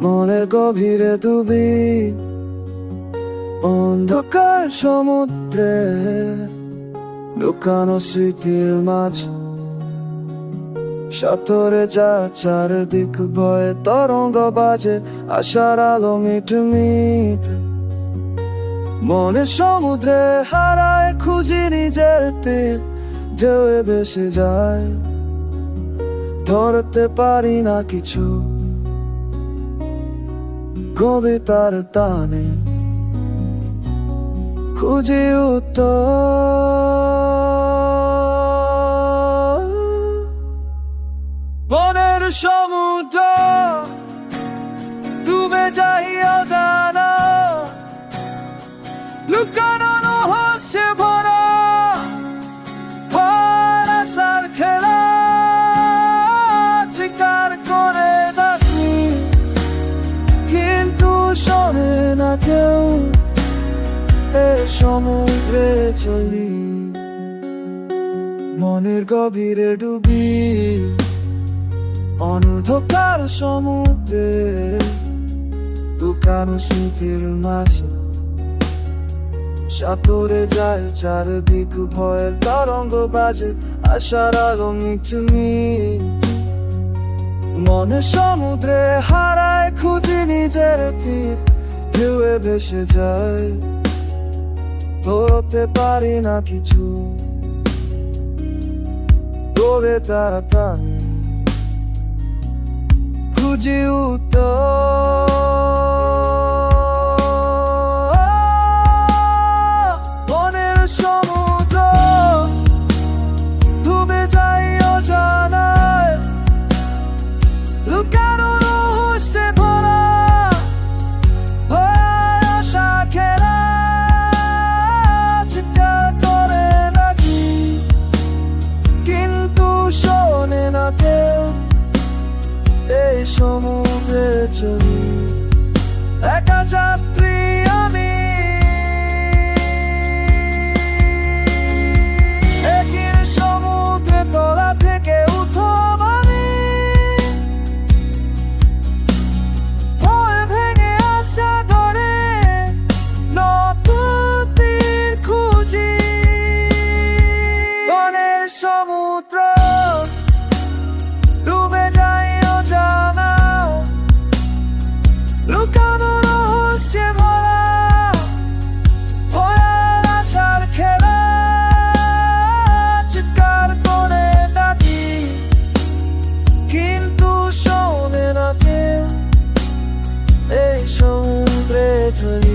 মনের গভীরে ডুবি অন্ধকার সমুদ্রে লুকানো স্মৃতির মাঝ। সাতরে যা চারদিক ভয়ে তরঙ্গ বাজে, আশার আলো মিট মিট। মনে সমুদ্রে হারায়, খুঁজি নিজের তীর, ঢেউয়ে ভেসে যায়। ধরতে পারি না কিছু। কবিতার তানে খুঁজে উত্তর। মনের সমুদ্র এ সমুদ্রে চলি। মনের গভীরে ডুবি। অন্ধকার সমুদ্রে দোকান স্মৃতির মাঝে। সাতরে যায় চারদিক, ভয়ের তরঙ্গ বাজে, আশার আলো মিটমি মনে সমুদ্রে হারায়, খুঁজি নিজের তীর, ঢেউয়ে ভেসে যায়। ধরতে পারি না কিছু। তবে তারা খুঁজি উত্তর। সমুদ্রে চলি একা চাপ to